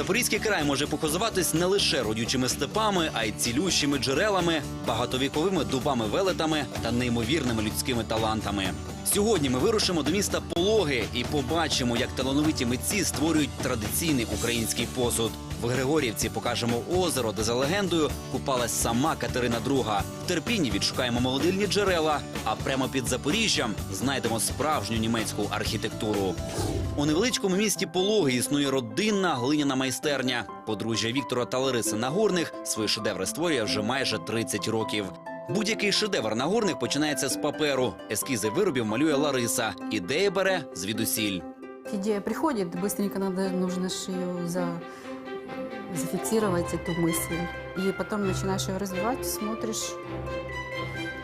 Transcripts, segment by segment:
Запорізький край може показуватись не лише родючими степами, а й цілющими джерелами, багатовіковими дубами-велетами та неймовірними людськими талантами. Сьогодні ми вирушимо до міста Пологи і побачимо, як талановиті митці створюють традиційний український посуд. В Григорівці покажемо озеро, де за легендою купалась сама Катерина II. В терпінні відшукаємо молодильні джерела, а прямо під Запоріжжям знайдемо справжню німецьку архітектуру. У невеличкому місті Пологи існує родинна глиняна майстерня. Подружжя Віктора та Лариси Нагорних свої шедеври створює вже майже 30 років. Будь-який шедевр Нагорних починається з паперу. Ескізи виробів малює Лариса. Ідея бере звідусіль. Идея приходит, быстренько надо, нужно ж ее за, зафиксировать, эту мысль. И потом начинаешь ее развивать, смотришь,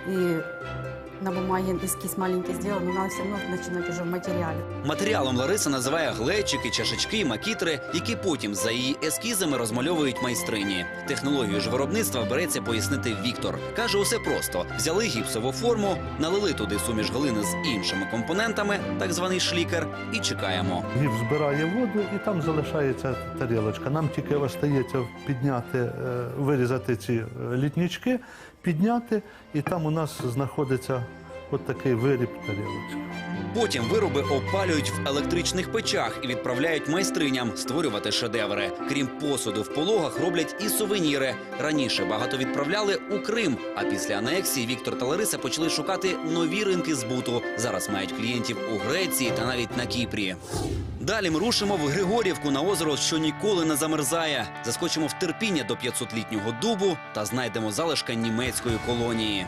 и на бумаге эскиз маленький сделал, но надо все равно начинать уже в материале. Матеріалом Лариса називає глечики, чашечки, макітри, які потім за її ескізами розмальовують майстрині. Технологію ж виробництва береться пояснити Віктор. Каже, усе просто: взяли гіпсову форму, налили туди суміш глини з іншими компонентами, так званий шлікер, і чекаємо. Гіп збирає воду і там залишається тарілочка. Нам тільки остається підняти, е, вирізати ці е, літнічки, підняти, і там у нас знаходиться от такий виріб тарілочки. Потім вироби опалюють в електричних печах і відправляють майстриням створювати шедеври. Крім посуду, в пологах роблять і сувеніри. Раніше багато відправляли у Крим. А після анексії Віктор та Лариса почали шукати нові ринки збуту. Зараз мають клієнтів у Греції та навіть на Кіпрі. Далі ми рушимо в Григорівку на озеро, що ніколи не замерзає. Заскочимо в терпіння до 500-літнього дубу та знайдемо залишка німецької колонії.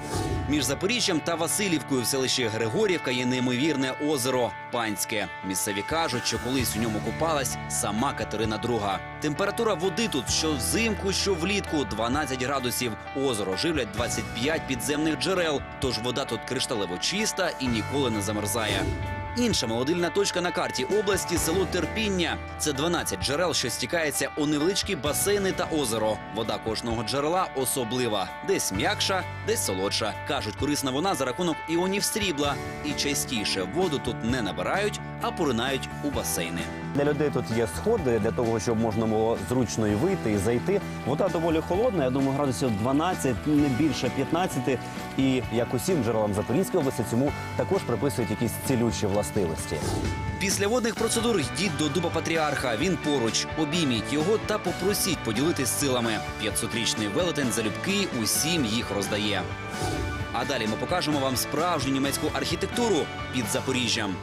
Між Запоріжжям та Васильівкою в селищі Григорівка є неймовірне озеро Панське. Місцеві кажуть, що колись у ньому купалась сама Катерина II. Температура води тут що взимку, що влітку 12 градусів. Озеро живлять 25 підземних джерел, тож вода тут кришталево чиста і ніколи не замерзає. Інша молодильна точка на карті області село Терпіння. Це 12 джерел, що стікається у невеличкі басейни та озеро. Вода кожного джерела особлива, десь м'якша, десь солодша. кажуть, корисна вона за рахунок іонів срібла. І частіше воду тут не набирають, а поринають у басейни. Для людей тут є сходи для того, щоб можна було зручно і вийти, і зайти. Вода доволі холодна, я думаю, градусів 12, не більше 15. І як усім джерелам Запорізької області, цьому також приписують якісь цілющі властивості. Після водних процедур йдіть до дуба патріарха. Він поруч. Обійміть його та попросіть поділитись силами. 500-річний велетень залюбки усім їх роздає. А далі ми покажемо вам справжню німецьку архітектуру під Запоріжжям.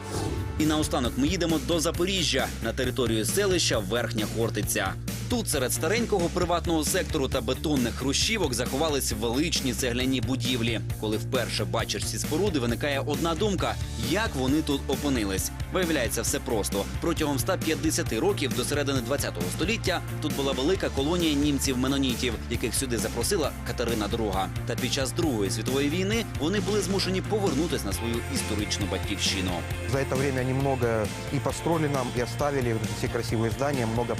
І наостанок ми їдемо до Запоріжжя на територію селища Верхня Хортиця. Тут серед старенького приватного сектору та бетонних хрущівок заховались величні цегляні будівлі. Коли вперше бачиш ці споруди, виникає одна думка: як вони тут опинились. Виявляється, все просто. Протягом 150 років до середини 20 століття тут була велика колонія німців-менонітів, яких сюди запросила Катерина II. Та під час Другої світової війни вони були змушені повернутися на свою історичну батьківщину. За это время они много и построили нам, и оставили вот эти все красивые здания, много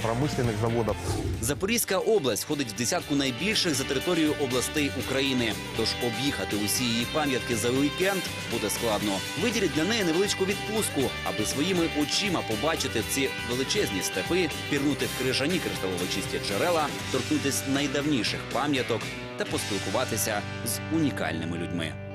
Запорізька область входить в десятку найбільших за територією областей України. Тож об'їхати усі її пам'ятки за вікенд буде складно. Виділіть для неї невеличку відпустку, аби своїми очима побачити ці величезні степи, пірнути в крижані кришталово-чисті джерела, торкнутись найдавніших пам'яток та поспілкуватися з унікальними людьми.